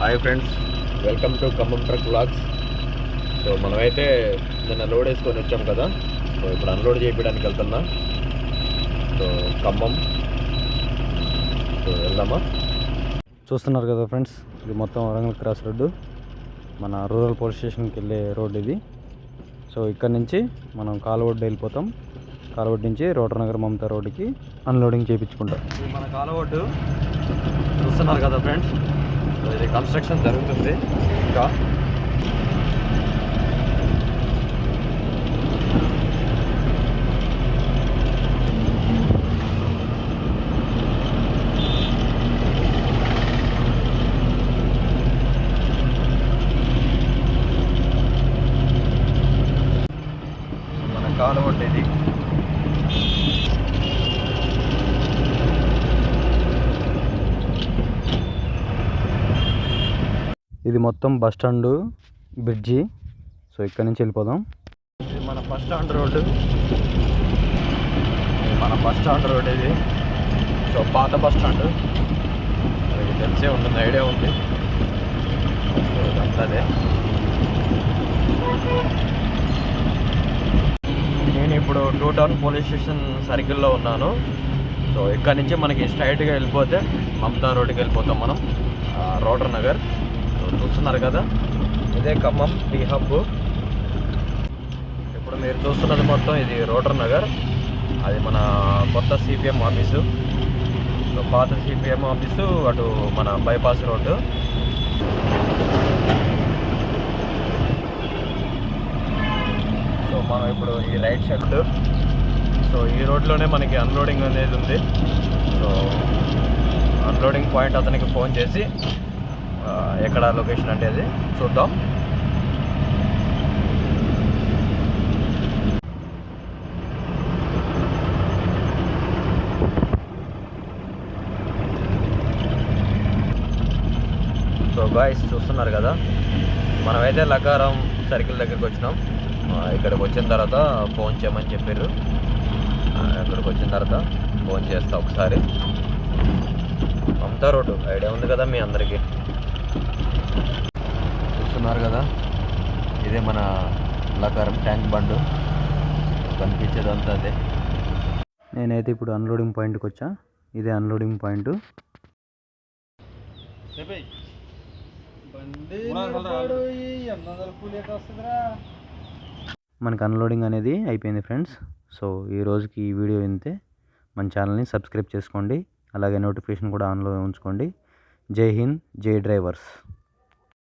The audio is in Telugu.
Hi friends welcome to Khammam truck blogs so మనమైతే నిన్న లోడ్ వేసుకొని వచ్చాం కదా. సో ఇప్పుడు అన్లోడ్ చేయడానికి వెళ్తున్నా. సో ఖమ్మం. సో వెళ్దామా? చూస్తున్నారు కదా ఫ్రెండ్స్ ఇది మొత్తం వరంగల్ క్రాస్ రోడ్డు. మన రూరల్ పోలీస్ స్టేషన్కి వెళ్ళే రోడ్ ఇది. సో ఇక్కడ నుంచి మనం కాలవడ్డు వెళ్ళిపోతాం. కాలవడ్డు నుంచి రోటర్ నగర్ మమతా రోడ్డుకి అన్లోడింగ్ చేయించుకుంటాం ఇది మన కాలవడ్డు. చూస్తున్నారు కదా ఫ్రెండ్స్ ఇది కన్స్ట్రక్షన్ జరుగుతుంది ఇంకా మన కాలవడ్డు ఇది మొత్తం బస్ స్టాండ్ బ్రిడ్జి. సో ఇక్కడ నుంచి వెళ్ళిపోదాం. ఇది మన బస్ స్టాండ్ రోడ్డు మన బస్ స్టాండ్ రోడ్ ఇది. సో పాత బస్ స్టాండ్. తెలిసే ఉంటుంది ఐడియా ఉంది. అదే. నేను ఇప్పుడు టూ టౌన్ పోలీస్ స్టేషన్ సర్కిల్లో ఉన్నాను. సో ఇక్కడ నుంచి మనకి స్ట్రైట్గా వెళ్ళిపోతే మమతా రోడ్డుకి వెళ్ళిపోతాం మనం. రోటర్ నగర్. చూస్తున్నారు కదా? ఇదే ఖమ్మం టీ హబ్ ఇప్పుడు మీరు చూస్తున్నది మొత్తం ఇది రోటర్ నగర్. అది మన కొత్త సిపిఎం ఆఫీసు. సో పాత సిపిఎం ఆఫీసు అటు మన బైపాస్ రోడ్డు. సో మనం ఇప్పుడు ఈ రైట్ షెడ్ సో ఈ రోడ్లోనే మనకి అన్లోడింగ్ అనేది ఉంది. సో అన్లోడింగ్ పాయింట్ అతనికి ఫోన్ చేసి ఎక్కడ లొకేషన్ అంటే అది చూద్దాం. సో గాయస్ చూస్తున్నారు కదా మనమైతే లకారం సర్కిల్ దగ్గరికి వచ్చినాం. ఇక్కడికి వచ్చిన తర్వాత ఫోన్ చేయమని చెప్పారు. ఇక్కడికి వచ్చిన తర్వాత ఫోన్ చేస్తా ఒకసారి. మమతా రోడ్డు ఐడియా ఉంది కదా మీ అందరికీ. చూస్తున్నారు కదా? ఇదే మన లకారం ట్యాంక్ బండు. కనిపించేదంతా అదే. నేనైతే ఇప్పుడు అన్లోడింగ్ పాయింట్కి వచ్చా. ఇదే అన్లోడింగ్ పాయింట్ మనకి అన్లోడింగ్ అనేది అయిపోయింది ఫ్రెండ్స్ సో ఈ రోజుకి ఈ వీడియో ఇంతే మన ఛానల్ని సబ్స్క్రైబ్ చేసుకోండి. అలాగే నోటిఫికేషన్ కూడా ఆన్లో ఉంచుకోండి. జై హింద్ జై డ్రైవర్స్